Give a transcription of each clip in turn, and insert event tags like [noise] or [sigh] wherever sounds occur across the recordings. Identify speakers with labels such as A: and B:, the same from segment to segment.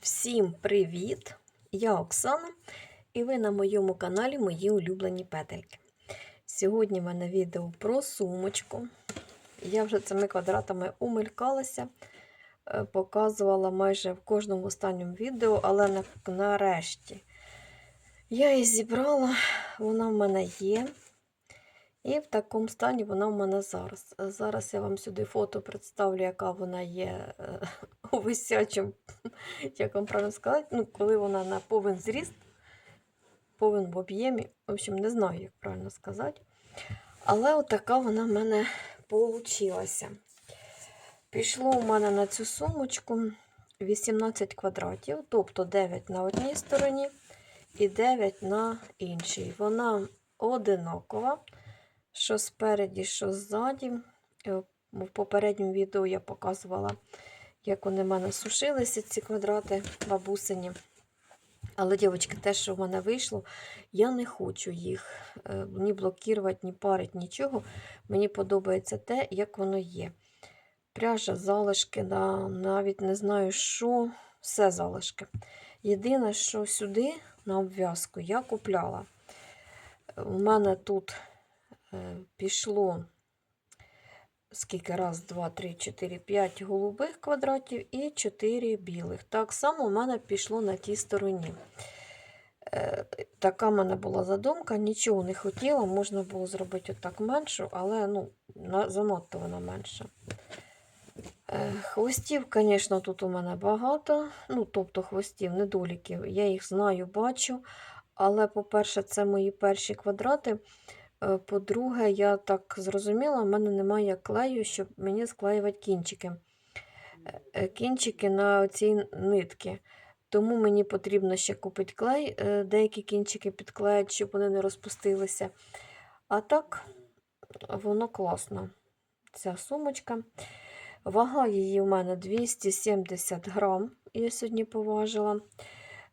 A: Всім привіт! Я Оксана, і ви на моєму каналі Мої улюблені петельки. Сьогодні в мене відео про сумочку. Я вже цими квадратами умилькалася, е, показувала майже в кожному останньому відео, але нарешті я її зібрала, вона в мене є. І в такому стані вона в мене зараз. Зараз я вам сюди фото представлю, яка вона є е, у [laughs] як вам правильно сказати, ну, коли вона на повен зріст, повен в об'ємі. В общем, не знаю, як правильно сказати. Але отака вона в мене получилася. Пішло у мене на цю сумочку 18 квадратів, тобто 9 на одній стороні і 9 на іншій. Вона одинакова що спереді, що ззаді. Е, В попередньому відео я показувала, як вони в мене сушилися, ці квадрати бабусині. Але, дівчатки, те, що в мене вийшло, я не хочу їх е, ні блокувати, ні парити, нічого. Мені подобається те, як воно є. Пряжа, залишки, да, навіть не знаю, що, все залишки. Єдине, що сюди на обв'язку я купляла. У мене тут Е, пішло скільки раз, два, три, чотири, п'ять голубих квадратів і 4 білих. Так само у мене пішло на тій стороні. Е, Така в мене була задумка, нічого не хотіла, можна було зробити отак меншу, але ну, занадто вона менша. Е, Хвостів, звісно, тут у мене багато. Ну, тобто хвостів, недоліків. Я їх знаю, бачу. Але, по-перше, це мої перші квадрати. Е, По-друге, я так зрозуміла, в мене немає клею, щоб мені склеювати кінчики. Е, е, Кінчики на цій нитки. Тому мені потрібно ще купити клей, деякі кінчики підклеїти, щоб вони не розпустилися. А так, воно класно. Ця сумочка. Вага її у мене 270 грам, я сьогодні поважила.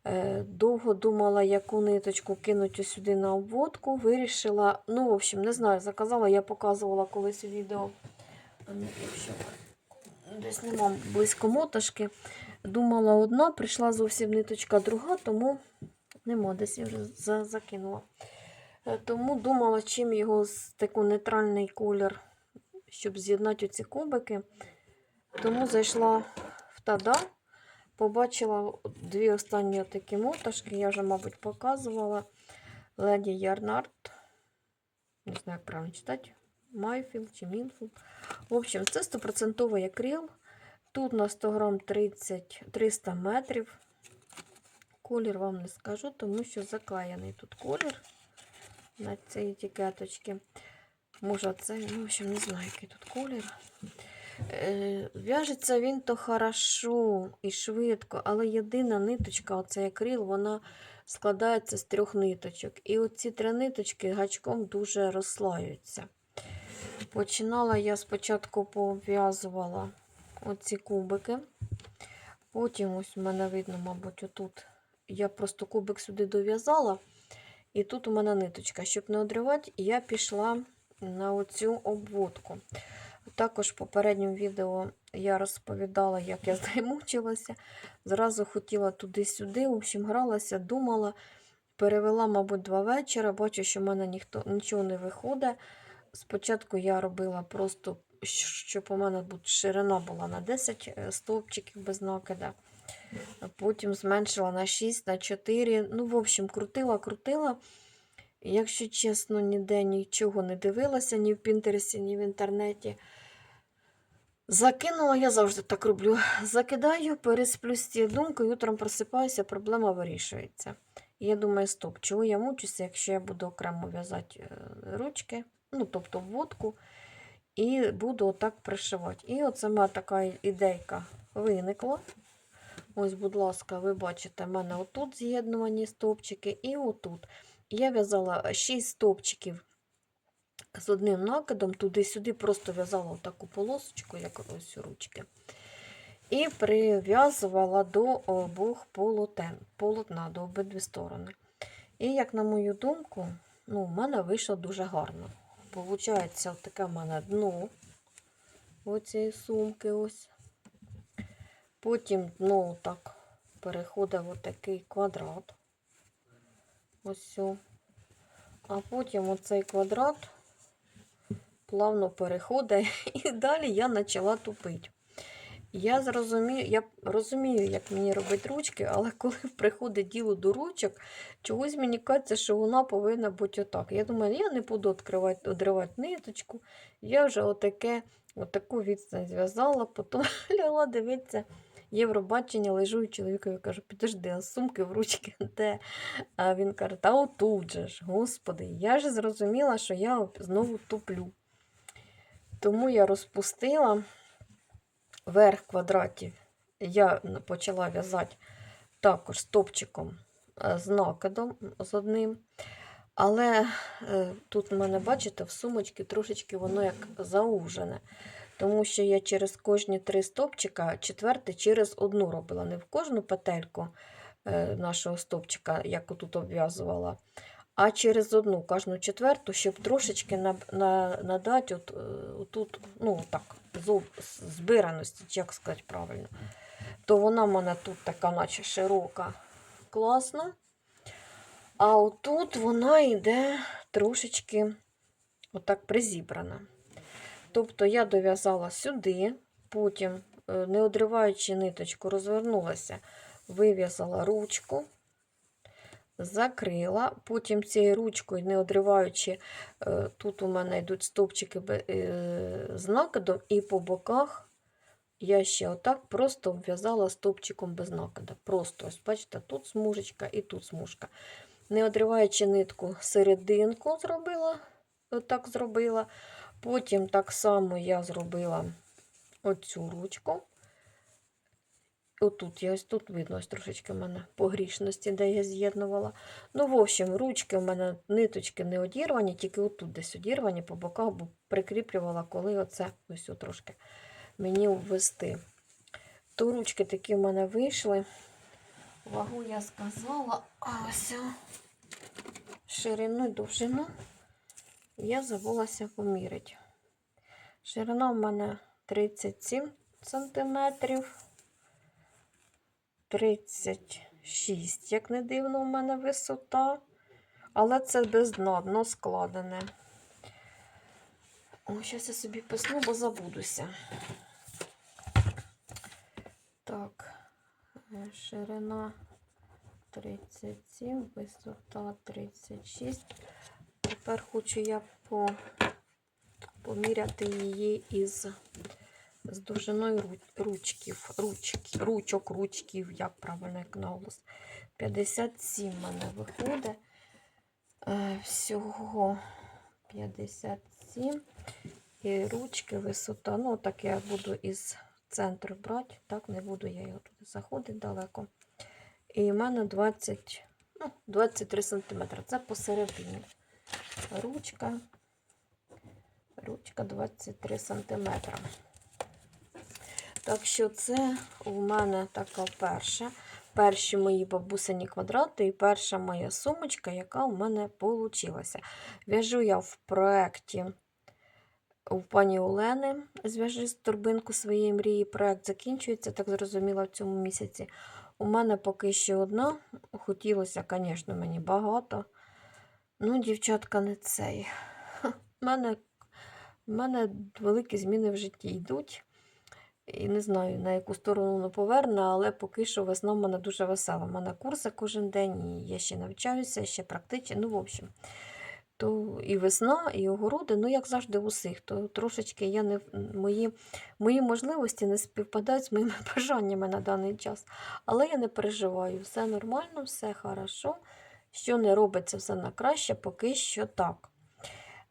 A: Е, Довго думала, яку ниточку кинути сюди на обводку. Вирішила, ну, в общем, не знаю, заказала, я показувала колись у відео. Ну, Десь нема близько моташки. Думала одна, прийшла зовсім ниточка друга, тому нема, десь я вже закинула. Е, Тому думала, чим його такий нейтральний колір, щоб з'єднати оці кубики. Тому зайшла в Тада. Побачила дві останні такі моташки, я вже, мабуть, показувала. Леді Ярнард. Не знаю, як правильно читати. Майфілд чи Мінфілд. В общем, це 100% акрил. Тут на 100 грам 30, 300 метрів. Колір вам не скажу, тому що заклеєний тут колір на цій етикеточці. Може, це, ну, в общем, не знаю, який тут колір. Е, В'яжеться він то хорошо і швидко, але єдина ниточка, оцей акрил, вона складається з трьох ниточок. І оці три ниточки гачком дуже розслаюються. Починала я спочатку пов'язувала оці кубики. Потім ось у мене видно, мабуть, отут. Я просто кубик сюди дов'язала, і тут у мене ниточка. Щоб не одривати, я пішла на оцю обводку. Також в попередньому відео я розповідала, як я [laughs] з нею мучилася. Зразу хотіла туди-сюди, в общем, гралася, думала, перевела, мабуть, два вечора. Бачу, що в мене ніхто, нічого не виходить. Спочатку я робила просто, щоб у мене ширина була на 10 е, стовпчиків без накида. Потім зменшила на 6, на 4. Ну, в общем, крутила, крутила. Якщо чесно, ніде нічого не дивилася, ні в Пінтересі, ні в інтернеті. Закинула, я завжди так роблю. Закидаю, пересплю з цією думкою, утром просипаюся, проблема вирішується. І я думаю, стоп, чого я мучуся, якщо я буду окремо в'язати е, ручки, ну, тобто вводку, і буду отак пришивати. І оце моя така ідейка виникла. Ось, будь ласка, ви бачите, в мене отут з'єднувані стовпчики і отут. Я в'язала 6 стовпчиків з одним накидом, туди-сюди просто в'язала таку полосочку, як ось у ручки. І прив'язувала до обох полотен, полотна, до обидві сторони. І, як на мою думку, ну, в мене вийшло дуже гарно. Получається, таке в мене дно оцієї сумки. ось. Потім дно так переходить в квадрат. Ось. А потім оцей квадрат плавно переходить, [laughs] і далі я почала тупити. Я зрозумію, я розумію, як мені робити ручки, але [laughs] коли приходить діло до ручок, чогось мені кажеться, що вона повинна бути отак. Я думаю, я не буду відкривати, одривати ниточку. Я вже отаке, отаку відстань зв'язала, потім [laughs] лягла дивитися Євробачення, лежу чоловікові кажу, підожди, а сумки в ручки де? А він каже, та отут же ж, господи, я ж зрозуміла, що я знову туплю. Тому я розпустила верх квадратів. Я почала в'язати також стопчиком е, з накидом з одним. Але е, тут в мене, бачите, в сумочці трошечки воно як заужене. Тому що я через кожні три стопчика, четверте через одну робила. Не в кожну петельку е, нашого стопчика, як тут обв'язувала, а через одну, кожну четверту, щоб трошечки на, на, надати от, е, отут, ну так, збираності, як сказати правильно. То вона в мене тут така, наче широка, класна. А отут вона йде трошечки отак призібрана. Тобто я дов'язала сюди, потім, е, не одриваючи ниточку, розвернулася, вив'язала ручку, закрила, потім цією ручкою, не одриваючи, е, тут у мене йдуть стовпчики е, з накидом, і по боках я ще отак просто обв'язала стовпчиком без накида. Просто, ось бачите, тут смужечка і тут смужка. Не одриваючи нитку, серединку зробила, отак зробила. Потім так само я зробила оцю ручку. Отут, я ось тут видно, ось трошечки в мене погрішності, де я з'єднувала. Ну, в общем, ручки в мене ниточки не одірвані, тільки отут десь одірвані по боках, бо прикріплювала, коли оце ось трошки мені ввести. То ручки такі в мене вийшли. Вагу я сказала, а ось ширину і довжину я забулася поміряти. Ширина в мене 37 сантиметрів. 36, як не дивно, в мене висота. Але це без дна, дно складене. О, зараз я собі писну, бо забудуся. Так, ширина 37, висота 36. Тепер хочу я по, поміряти її із з довжиною ручків, ручки, ручок, ручків, як правильно як наголос. 57 в мене виходить. Е, всього 57. І ручки, висота. Ну, так я буду із центру брати, так, не буду я його туди заходити далеко. І в мене 20, ну, 23 см. Це посередині. Ручка. Ручка 23 см. Так що це у мене така перша. Перші мої бабусині квадрати і перша моя сумочка, яка у мене вийшла. В'яжу я в проєкті у пані Олени зв'яжи з торбинку своєї мрії. Проєкт закінчується, так зрозуміло, в цьому місяці. У мене поки що одна. Хотілося, звісно, мені багато. Ну, дівчатка, не цей. У мене, мене великі зміни в житті йдуть. І не знаю, на яку сторону воно поверне, але поки що весна в мене дуже весела. У мене курси кожен день, і я ще навчаюся, ще практично. Ну, в общем, то і весна, і огороди, ну, як завжди, усіх. То трошечки я не, мої, мої можливості не співпадають з моїми [laughs] бажаннями на даний час. Але я не переживаю. Все нормально, все хорошо. Що не робиться все на краще, поки що так.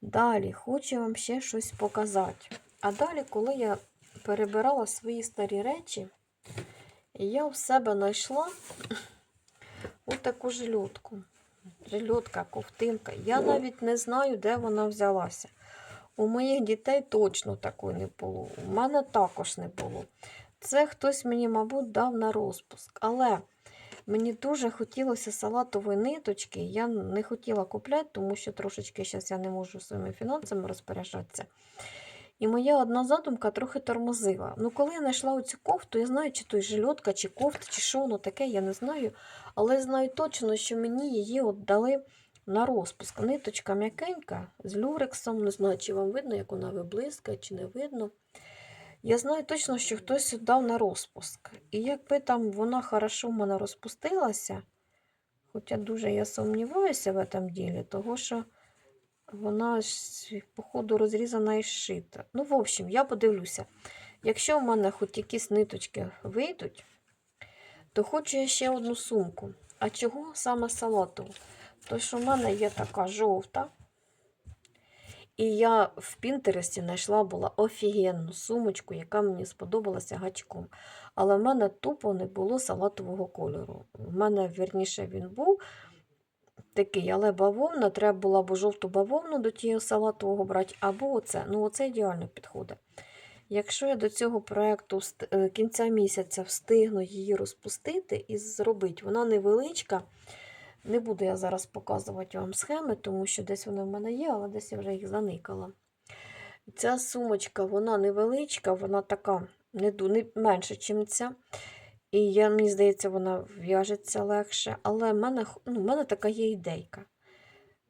A: Далі хочу вам ще щось показати. А далі, коли я перебирала свої старі речі, і я в себе знайшла [clears throat] отаку жилетку. Жилетка, ковтинка. Я навіть не знаю, де вона взялася. У моїх дітей точно такої не було. У мене також не було. Це хтось мені, мабуть, дав на розпуск. Але мені дуже хотілося салатової ниточки. Я не хотіла купляти, тому що трошечки зараз я не можу своїми фінансами розпоряджатися. І моя одна задумка трохи тормозила. Ну, коли я знайшла оцю кофту, я знаю, чи то жильотка, чи кофта, чи що воно таке, я не знаю. Але знаю точно, що мені її от дали на розпуск. Ниточка м'якенька з люрексом. Не знаю, чи вам видно, як вона виблискає, чи не видно. Я знаю точно, що хтось дав на розпуск. І якби там вона хорошо в мене розпустилася, хоча дуже я сумніваюся в цьому ділі, того що вона походу, розрізана і зшита. Ну, в общем, я подивлюся. Якщо в мене хоч якісь ниточки вийдуть, то хочу я ще одну сумку. А чого саме салатову? Тому що в мене є така жовта. І я в Пінтересті знайшла була офігенну сумочку, яка мені сподобалася гачком. Але в мене тупо не було салатового кольору. В мене, вірніше, він був такий, але бавовна, треба було або жовту бавовну до тієї салатового брати, або оце. Ну, оце ідеально підходить. Якщо я до цього проєкту е, кінця місяця встигну її розпустити і зробити, вона невеличка. Не буду я зараз показувати вам схеми, тому що десь вони в мене є, але десь я вже їх заникала. Ця сумочка, вона невеличка, вона така не менше, ніж ця. І я, мені здається, вона в'яжеться легше. Але в мене, ну, в мене така є ідейка.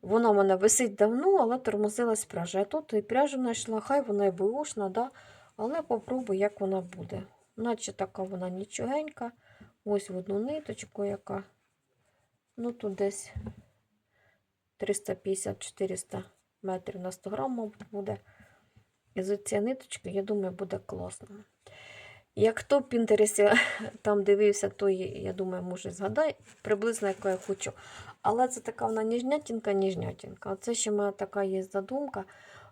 A: Вона в мене висить давно, але тормозилась пряжа. Я тут і пряжу знайшла, хай вона і бушна, да? але попробую, як вона буде. Наче така вона нічогенька. Ось в одну ниточку, яка. Ну, тут десь 350-400 метрів на 100 грам, буде. І з цієї ниточки, я думаю, буде класно. Як хто в Пінтересі [laughs] там дивився, то я думаю, може згадає приблизно, яку я хочу. Але це така вона ніжнятінка, ніжнятінка. Оце ще мене така є задумка.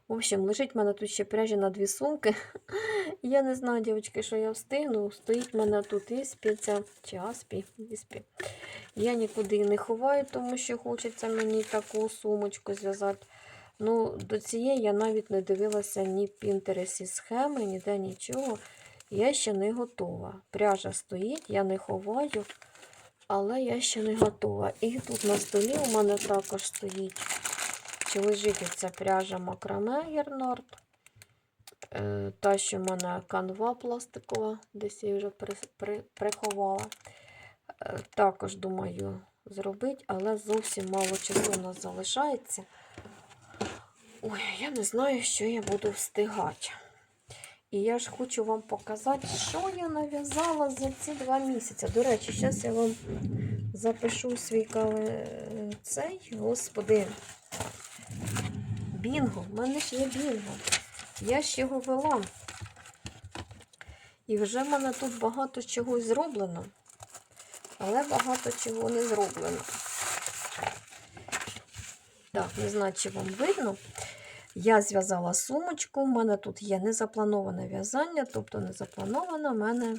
A: В общем, лежить в мене тут ще пряжі на дві сумки. [laughs] Я не знаю, дівчатки, що я встигну. Стоїть в мене тут іспі, ця чи аспі, іспі. Я нікуди не ховаю, тому що хочеться мені таку сумочку зв'язати. Ну, до цієї я навіть не дивилася ні в Пінтересі схеми, ніде нічого. Я ще не готова. Пряжа стоїть, я не ховаю, але я ще не готова. І тут на столі у мене також стоїть, чи лежить ця пряжа макраме Гернард. Е, Та, що в мене канва пластикова, десь я вже при, при, приховала. Е, Також думаю зробити, але зовсім мало часу у нас залишається. Ой, я не знаю, що я буду встигати. І я ж хочу вам показати, що я нав'язала за ці два місяці. До речі, зараз я вам запишу свій кале... цей, господи. Бінго, в мене ж є бінго. Я ж його вела. І вже в мене тут багато чогось зроблено, але багато чого не зроблено. Так, не знаю, чи вам видно. Я зв'язала сумочку, у мене тут є незаплановане в'язання, тобто незаплановано в мене.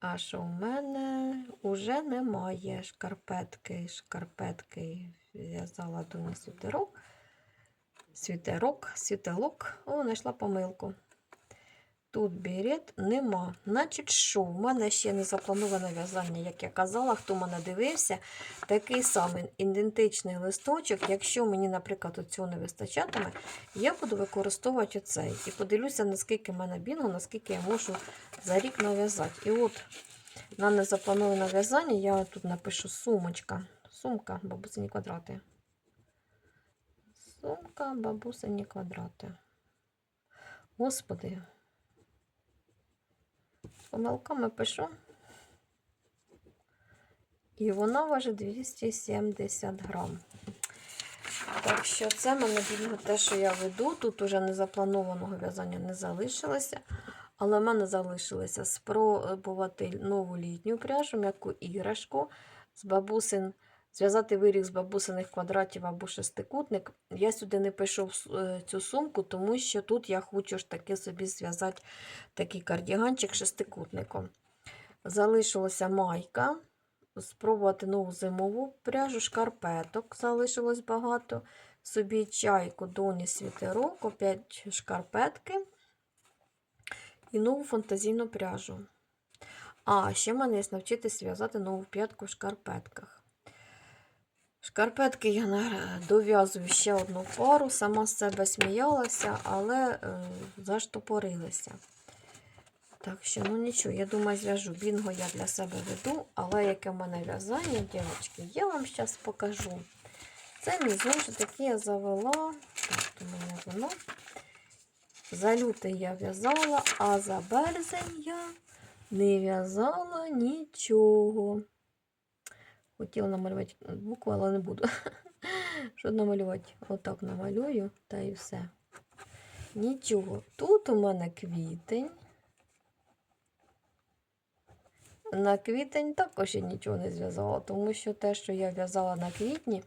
A: А що в мене вже немає шкарпетки. Шкарпетки в'язала до світерок. Світерок, світелок. О, знайшла помилку. Тут берет нема. Значить, що? У мене ще не заплановане в'язання, як я казала, хто мене дивився, такий самий ідентичний листочок. Якщо мені, наприклад, цього не вистачатиме, я буду використовувати оцей. І подивлюся, наскільки в мене бінго, наскільки я можу за рік нав'язати. І от на незаплановане в'язання я тут напишу сумочка. Сумка, бабусині квадрати. Сумка, бабусині квадрати. Господи. Помилками пишу. І вона важить 270 грам. Так що це мене більше те, що я веду. Тут уже незапланованого в'язання не залишилося. Але в мене залишилося спробувати нову літню пряжу, м'яку іграшку з бабусин, зв'язати виріг з бабусиних квадратів або шестикутник. Я сюди не пишу е, цю сумку, тому що тут я хочу ж таки собі зв'язати такий кардіганчик шестикутником. Залишилася майка. Спробувати нову зимову пряжу, шкарпеток залишилось багато. Собі чайку, доні світерок, опять шкарпетки і нову фантазійну пряжу. А, ще мене є навчитися в'язати нову п'ятку в шкарпетках. Шкарпетки я дов'язую ще одну пару, сама з себе сміялася, але е, заштопорилися. Так що, ну нічого, я думаю, зв'яжу. Бінго я для себе веду, але яке в мене в'язання, дівчатки, я вам зараз покажу. Це мій зошит, який я завела. Так, у мене воно. За лютий я в'язала, а за березень я не в'язала нічого. Хотіла намалювати букву, але не буду. [laughs] Що намалювати? Отак намалюю, та і все. Нічого. Тут у мене квітень. На квітень також я нічого не зв'язала, тому що те, що я в'язала на квітні,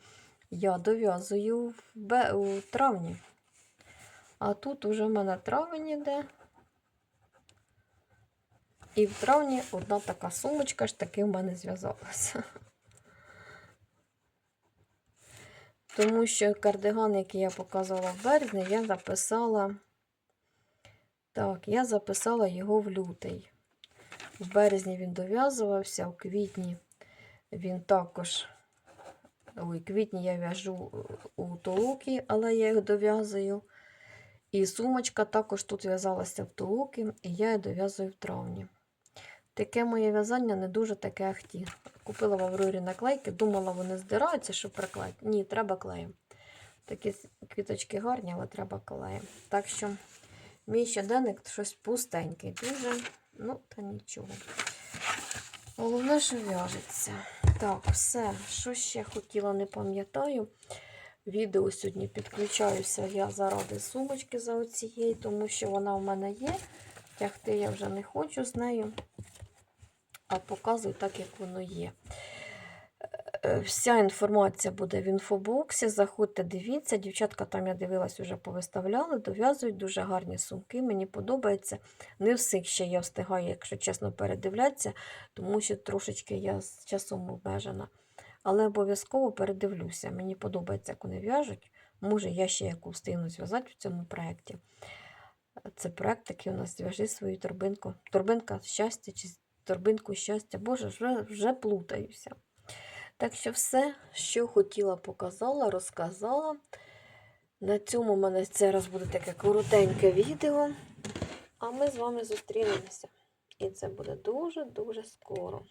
A: я дов'язую в бе- у травні. А тут уже в мене травень іде. І в травні одна така сумочка ж таки в мене зв'язалася. [laughs] Тому що кардиган, який я показувала в березні, я записала. Так, я записала його в лютий. В березні він дов'язувався, у квітні він також. Ой, квітні я в'яжу у толуки, але я їх дов'язую. І сумочка також тут в'язалася в толуки, і я її дов'язую в травні. Таке моє в'язання не дуже таке ахті. Купила в Аврорі наклейки, думала, вони здираються, щоб приклеїти. Ні, треба клеєм. Такі квіточки гарні, але треба клеєм. Так що мій щоденник щось пустенький. Дуже, ну, та нічого. Головне, що в'яжеться. Так, все. Що ще хотіла, не пам'ятаю. Відео сьогодні підключаюся я заради сумочки за оцієї, тому що вона в мене є. Тягти я вже не хочу з нею, а показую так, як воно є. Е, Вся інформація буде в інфобоксі. Заходьте, дивіться. Дівчатка там я дивилась, вже повиставляли, дов'язують дуже гарні сумки. Мені подобається. Не всіх ще я встигаю, якщо чесно, передивлятися, тому що трошечки я з часом обмежена. Але обов'язково передивлюся. Мені подобається, як вони в'яжуть. Може, я ще яку встигну зв'язати в цьому проєкті. Це проєкт такий у нас зв'яжи свою торбинку. Торбинка щастя чи торбинку щастя. Боже, вже, вже плутаюся. Так що все, що хотіла, показала, розказала. На цьому в мене зараз буде таке коротеньке відео. А ми з вами зустрінемося. І це буде дуже-дуже скоро.